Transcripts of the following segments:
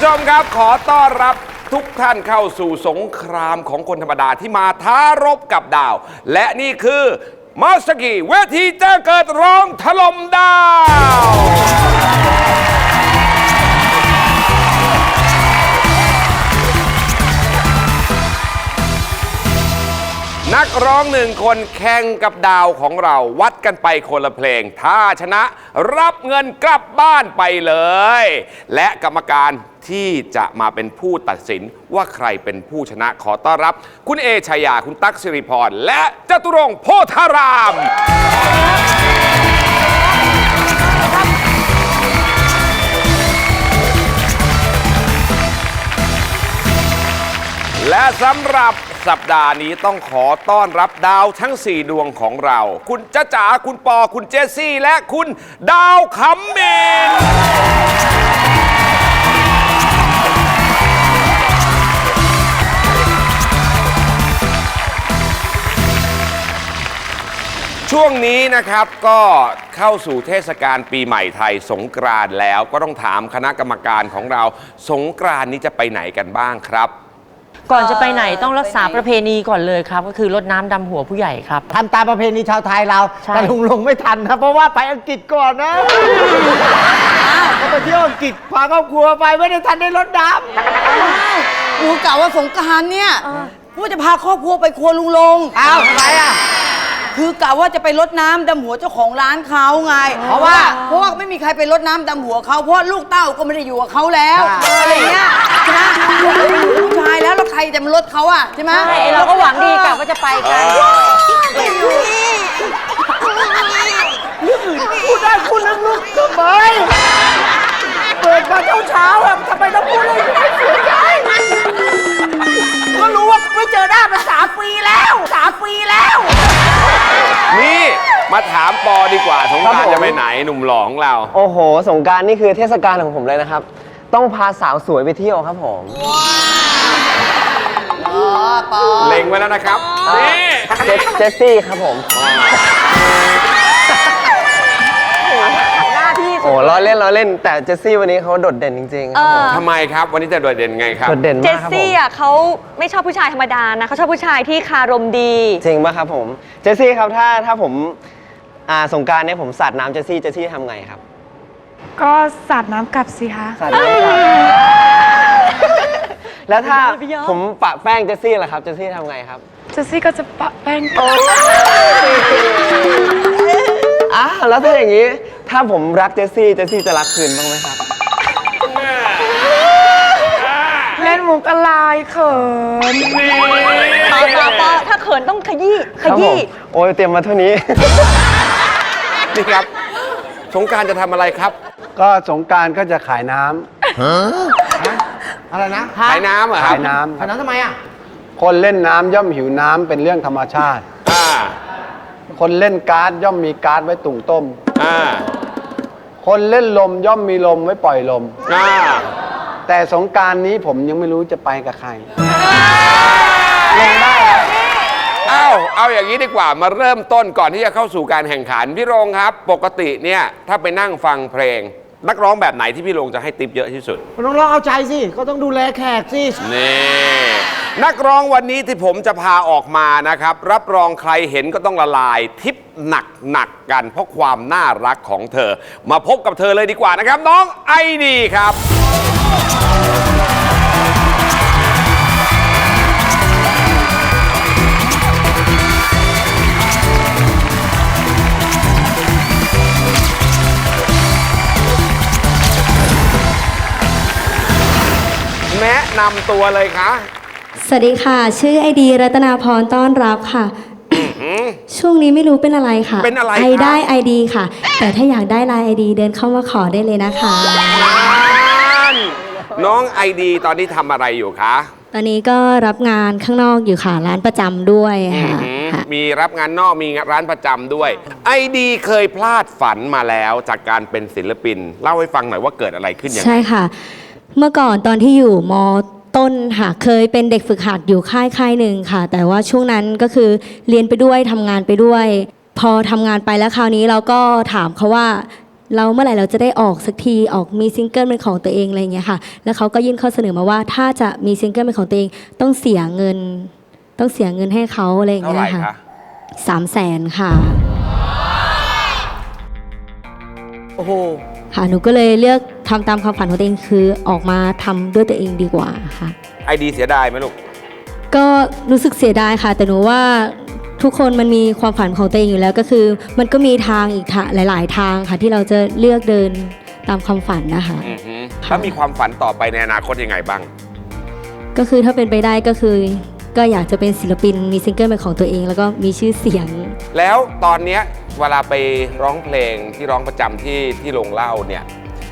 ผู้ชมครับ ขอต้อนรับทุกท่านเข้าสู่สงครามของคนธรรมดาที่มาท้ารบกับดาว และนี่คือมาสกีเวทีแจ้งเกิดร้องถล่มดาว นักร้องหนึ่งคนแข่งกับดาวของเราวัดกันไปคนละเพลง ถ้าชนะรับเงินกลับบ้านไปเลย และกรรมการที่จะมาเป็นผู้ตัดสินว่าใครเป็นผู้ชนะขอต้อนรับ คุณเอชายาคุณตั๊กสิริพร และจตุรงค์โพธาราม และสำหรับ สัปดาห์นี้ต้องขอต้อนรับดาวทั้ง 4 ดวงของเรา คุณจ๊ะจ๋าคุณปอคุณเจสซี่ และคุณดาวขำมินช่วงนี้นะครับก็เข้าสู่เทศกาลปีใหม่ไทยสงกรานต์แล้วก็ต้องถามคณะกรรมการของเรา สงกรานต์นี้จะไปไหนกันบ้างครับ ก่อนจะไปไหนต้องรักษาประเพณีก่อนเลยครับ ก็คือรดน้ำดำหัวผู้ใหญ่ครับ ทำตามประเพณีชาวไทยเรา ใช่ แต่ลุงลงไม่ทันนะ เพราะว่าไปอังกฤษก่อนนะก็ไปเที่ยวอังกฤษพาครอบครัวไปไม่ได้ทันได้รถดกูกะว่าสงกรารเนี่ย ว่าจะพาครอบครัวไปครัวลุงลงำอ้าวไปอะ คือกะว่าจะไปรดน้ำดำหัวเจ้าของร้านเขาไง เพราะว่าเพราะว่าไม่มีใครไปรดน้ำดำหัวเขาเพราะลูกเต้าก็ไม่ได้อยู่กับเขาแล้วใช่อะไรเงี้ยใช่ไหมผู้ชายแล้วแล้วใครจะมารดเขาอะใช่ไหมใช่เราก็หวังดีกะว่าจะไปกันพูดได้พูดลึกๆทำไมเปิดมาเช้าๆอะทำไมต้องพูดเลยไม่เสีย ดีกว่าสงกครัรารบผม จะไปไหนหนุ่มหล่อของเรา โอ้โห สงกรารนี่คือเทศกาลของผมเลยนะครับ ต้องพาสาวสวยไปเที่ยวครับผม เล็งไว้แล้วนะครับ นี่เจสเจสซี่ครับผม หน้าที่โอ้ล้อเล่นล้อเล่น แต่เจสซี่วันนี้เขาโดดเด่นจริงๆครับผมทำไมครับ วันนี้จะโดดเด่นไงครับ โดดเด่นเจมากสครับผม ซี่อะเขาไม่ชอบผู้ชายธรรมดานะเขาชอบผู้ชายที่คารมดี จริงปะครับผม เจสซี่ครับถ้าถ้าผม อ่าสงกรารเนี่ยผมสาดน้ำเจสซี่เจสซี่ทำไงครับ ก็สาดน้ำกลับสิคะ สาดน้ำครับแล้วถ้าผมปะแป้งเจสซี่ล่ะครับเจสซี่ทำไงครับ เจสซี่ก็จะปะแป้งอะแล้วถ้าอย่างนี้ ถ้าผมรักเจสซี่เจสซี่จะรักคืนบ้างไหมครับ เล่นมุกอะไรเขินปอปอปอถ้าเขินต้องขยี้ขครับผมยี้โอ้ยเตรียมมาเท่านี้ นี่ครับ สงกรารจะทำอะไรครับ ก็สงกรารก็จะขายน้ำอะไรนะขายน้ำเหรอคขารับยน้ำคขรับนาดทำไมอะคนเล่นน้ำย่อมหิวน้ำเป็นเรื่องธรรมชาติ อ่า คนเล่นการ์ดย่อมมีการ์ดไว้ตุ่งต้ม อ่า คนเล่นลมย่อมมีลมไว้ปล่อยลม อ่า แต่สงกรารนี้ผมยังไม่รู้จะไปกับใคร เอ้าเอาอย่างนี้ดีกว่ามาเริ่มต้นก่อนที่จะเข้าสู่การแข่งขันพี่โรงครับ ปกติเนี่ยถ้าไปนั่งฟังเพลง นักร้องแบบไหนที่พี่โรงจะให้ติปเยอะที่สุดคุณต้องลองเอาใจสิก็ต้องดูแลแขกสิ นี่นักร้องวันนี้ที่ผมจะพาออกมานะครับ รับรองใครเห็นก็ต้องละลายทิปหนักหนักๆกันเพราะความน่ารักของเธอ มาพบกับเธอเลยดีกว่านะครับ น้องไอดีครับ แนะนำตัวเลยคะสวัสดีค่ะ ชื่อไอดี รัตนาพรต้อนรับค่ะมช่วงนี้ไม่รู้เป็นอะไรค่ะเป็นอะไรไอคะได้ไอดีค่ะ แต่ถ้าอยากได้ไลน์ไอดีเดินเข้ามาขอได้เลยนะคะ นั่นน้องไอดีตอนนี้ทำอะไรอยู่คะตอนนี้ก็รับงานข้างนอกอยู่ค่ะ ร้านประจำด้วยอืค่ะอหือค่ะ มีรับงานนอกมีร้านประจำด้วย ไอดีเคยพลาดฝันมาแล้วจากการเป็นศิลปิน เล่าให้ฟังหน่อยว่าเกิดอะไรขึ้นยังไงใช่ค่ะ เมื่อก่อนตอนที่อยู่มต้นค่ะเคยเป็นเด็กฝึกหัดอยู่ค่ายค่ายหนึ่งค่ะ แต่ว่าช่วงนั้นก็คือเรียนไปด้วยทำงานไปด้วย พอทำงานไปแล้วคราวนี้เราก็ถามเขาว่าเราเมื่อไหร่เราจะได้ออกสักทีออกมีซิงเกิลเป็นของตัวเองอะไรอย่างเงี้ยค่ะ แล้วเขาก็ยื่นข้อเสนอมาว่าถ้าจะมีซิงเกิลเป็นของตัวเองต้องเสียเงิน ต้องเสียเงินให้เขาอะไรอย่างเท่าเงี้ไหร่ยค่ะคะสามแสนค่ะ โอ้โห ค่ะหนูก็เลยเลือกทำตามความฝันของตัวเองคือออกมาทำด้วยตัวเองดีกว่าค่ะไอดีเสียดายไหมลูกก็รู้สึกเสียดายค่ะ แต่หนูว่าทุกคนมันมีความฝันของตัวเองอยู่แล้วก็คือ มันก็มีทางอีกทางหลาย ๆ ทางค่ะ ที่เราจะเลือกเดินตามความฝันนะคะอือหือแล้วมีความฝันต่อไปในอนาคตยังไงบ้าง ก็คือถ้าเป็นไปได้ก็คือ ก็อยากจะเป็นศิลปินมีซิงเกิลเป็นของตัวเอง แล้วก็มีชื่อเสียง แล้วตอนเนี้ยเวลาไปร้องเพลงที่ร้องประจำที่ที่โรงเล่าเนี่ย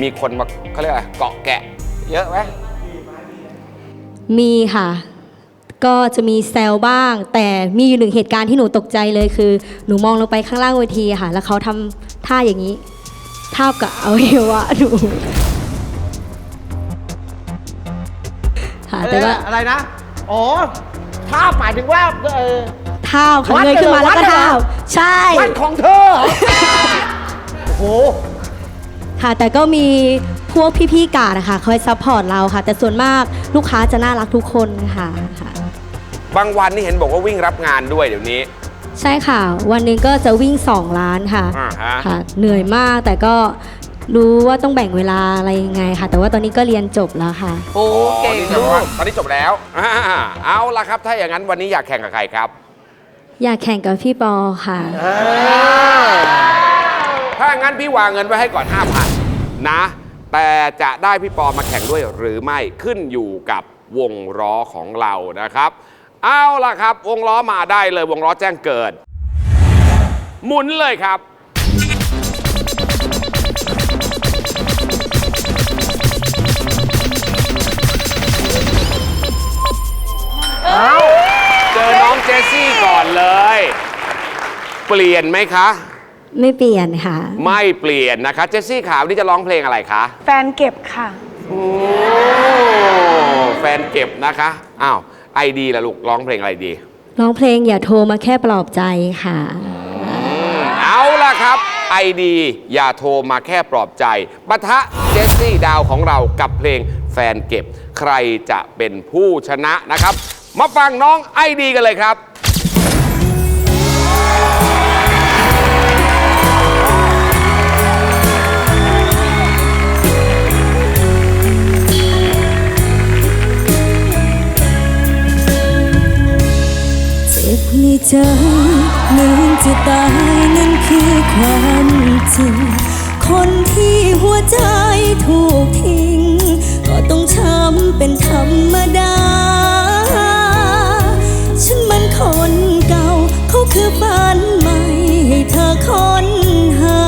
มีคนมาเขาเรียกอะไรเกาะแกะ เยอะไหมมีค่ะ ก็จะมีแซวบ้าง แต่มีอยู่หนึ่งเหตุการณ์ที่หนูตกใจเลยคือ หนูมองลงไปข้างล่างเวทีค่ะ แล้วเขาทำท่าอย่างนี้ทาบกับอวัยวะหนูค่ะแต่ว่า อะไรนะ อ๋อ ถ้าหมายถึงว่าเออทาบค่ะวัดเงยขึ้นมาเหรอแล้วก็วัดเหรอทาบใช่วันของเธอเหรอโอ้โห ค่ะ แต่ก็มีพวกพี่ๆกาดนะคะคอยซัพพอร์ตเราค่ะ แต่ส่วนมากลูกค้าจะน่ารักทุกคนค่ะค่ะ บางวันนี่เห็นบอกว่าวิ่งรับงานด้วยเดี๋ยวนี้ ใช่ค่ะ วันหนึ่งก็จะวิ่ง 2 ล้านค่ะอ่าฮะ ค่ะ เหนื่อยมากแต่ก็ รู้ว่าต้องแบ่งเวลาอะไรยังไงค่ะ แต่ว่าตอนนี้ก็เรียนจบแล้วค่ะ โอ้เก่งนี่ลูจบกตอนนี้จบแล้วอ่าเอาละครับ ถ้าอย่างนั้นวันนี้อยากแข่งกับใครครับ อยากแข่งกับพี่ปอค่ะ ถ้างั้นพี่วางเงินไว้ให้ก่อน 5,000 นะ แต่จะได้พี่ปอมาแข่งด้วยหรือไม่ขึ้นอยู่กับวงล้อของเรานะครับ เอาล่ะครับ วงล้อมาได้เลยวงล้อแจ้งเกิด หมุนเลยครับ สซี่ก่อนเลย เปลี่ยนไหมคะ ไม่เปลี่ยนค่ะ ไม่เปลี่ยนนะคะ เจสซี่ขาวนี่จะร้องเพลงอะไรคะ แฟนเก็บค่ะ โอ้ แฟนเก็บนะคะ อ้าว ไอดีล่ะลูกร้องเพลงอะไรดี ร้องเพลงอย่าโทรมาแค่ปลอบใจค่ะ เอาล่ะครับ ไอดี อย่าโทรมาแค่ปลอบใจปะทะเจสซี่ดาวของเรากับเพลงแฟนเก็บ ใครจะเป็นผู้ชนะนะครับ มาฟังน้องไอดีกันเลยครับ เจ็บในใจเหมือนจะตายนั่นคือความจริง คนที่หัวใจถูกทิ้ง ก็ต้องช้ำเป็นธรรมดา คือฝันใหม่ให้เธอค้นหา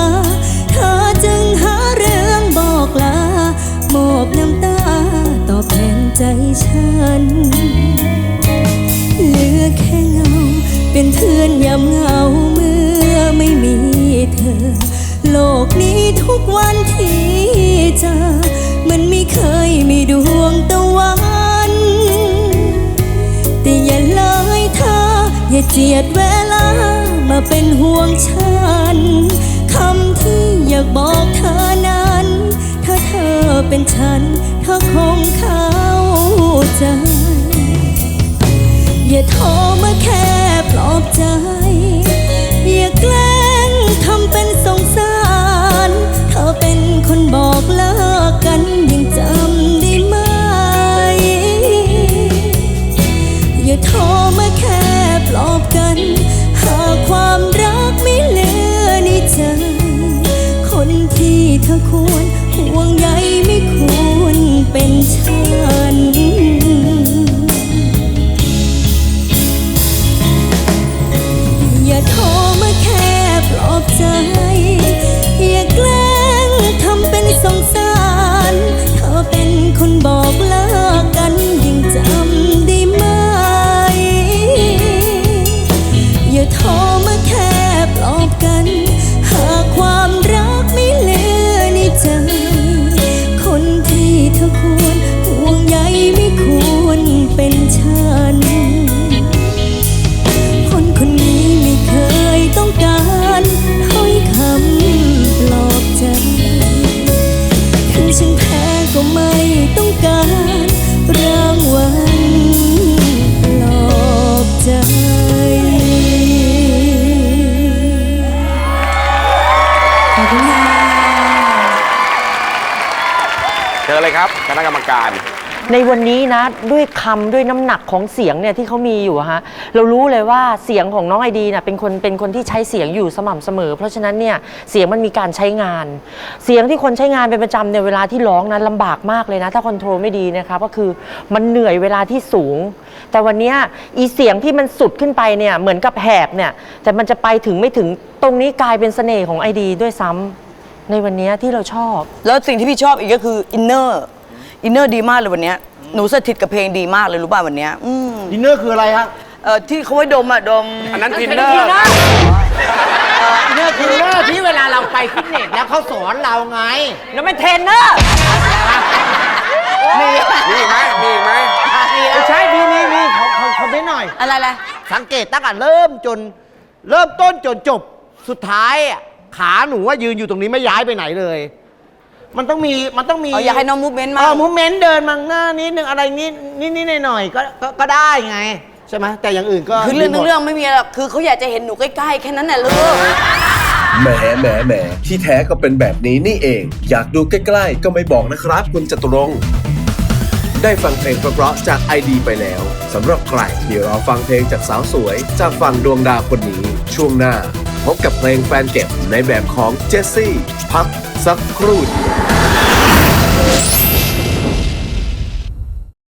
เธอจึงหาเรื่องบอกลาโมบน้ำตาตอบแทนใจฉัน เหลือแค่เงา เป็นเพื่อนยามเหงาเมื่อไม่มีเธอ โลกนี้ทุกวันที่เจอมันไม่เคยมีดวงตะวันแต่อย่าเลยเธออย่าเจียดเว มาเป็นห่วงฉันคำที่อยากบอกเธอนั้น ถ้าเธอเป็นฉัน เธอคงเข้าใจ อย่าโทรมาแค่ปลอบใจ อย่าแกล้งทำเป็นสงสาร เธอเป็นคนบอกเลิกกันยังจำได้ไหม อย่าโทรมาแค่ปลอบกัน ความรักไม่เหลือในใจ คนที่เธอควรห่วงใยไม่ควรเป็นฉันอย่าโทรมาแอบใจ อย่าแกล้ เจอเลยครับคณะกรรมการ ในวันนี้นะด้วยคำด้วยน้ำหนักของเสียงเนี่ยที่เขามีอยู่ฮะเรารู้เลยว่าเสียงของน้องไอดีน่ะเป็นคนเป็นคนที่ใช้เสียงอยู่สม่ำเสมอ เพราะฉะนั้นเนี่ยเสียงมันมีการใช้งาน เสียงที่คนใช้งานเป็นประจำในยเวลาที่ร้องนั้นลำบากมากเลยนะ ถ้าคอนโทรลไม่ดีนะครับก็คือมันเหนื่อยเวลาที่สูง แต่วันนี้อีเสียงที่มันสุดขึ้นไปเนี่ยเหมือนกับแหบเนี่ยแต่มันจะไปถึงไม่ถึงตรงนี้กลายเป็นเสน่ห์ของไอดี ด้วยซ้ำ ในวันเนี้ยที่เราชอบ แล้วสิ่งที่พี่ชอบอีกก็คืออินเนอร์อินเนอร์ดีมากเลยวันเนี้ยหนูสถิตกับเพลงดีมากเลยรู้ป่ะวันเนี้ยอืมดินเนอร์คืออะไรฮะเออที่เขาไว้ดมอะดมอันนั้นทินเนอร์ดินเนอร์คือเนอร์ที่เวลาเราไปฟิตเนสแล้วเขาสอนเราไง แล้วเป็นเทรนเนอร์มีมีอีกไหมมีอีกไหมไม่ใช่มีมีมีเขาเขาเขาไม่หน่อย อะไรอะไรสังเกตตั้งแต่เริ่มจน เริ่มต้นจนจบสุดท้ายอะ ขาหนูว่ายืนอยู่ตรงนี้ไม่ย้ายไปไหนเลย มันต้องมีมันต้องมีเอาอยากให้น้องมูฟเมนต์เอมาอมูเมนต์เดินมาหน้านิดนึงอะไรนิดนิดนิดหน่อยหน่อยๆก็ก็ก็ได้ไง ใช่ไหมแต่อย่างอื่นก็คือเรื่องดีหมดเรื่องไม่มีอะไรหรอกคือเขาอยากจะเห็นหนูใกล้ๆแค่นั้นแหละลูกแหมแหมแหมที่แท้ก็เป็นแบบนี้นี่เอง อยากดูใกล้ๆ ก็ไม่บอกนะครับ คุณจตุรงค์ได้ฟังเพลงเพราะๆจากไอดีไปแล้วสำหรับใครที่รอฟังเพลงจากสาวสวย จากฝั่งดวงดาวคนนี้ ช่วงหน้า พบกับเพลงแฟนเก็บในแบบของเจสซี่ พักสักครู่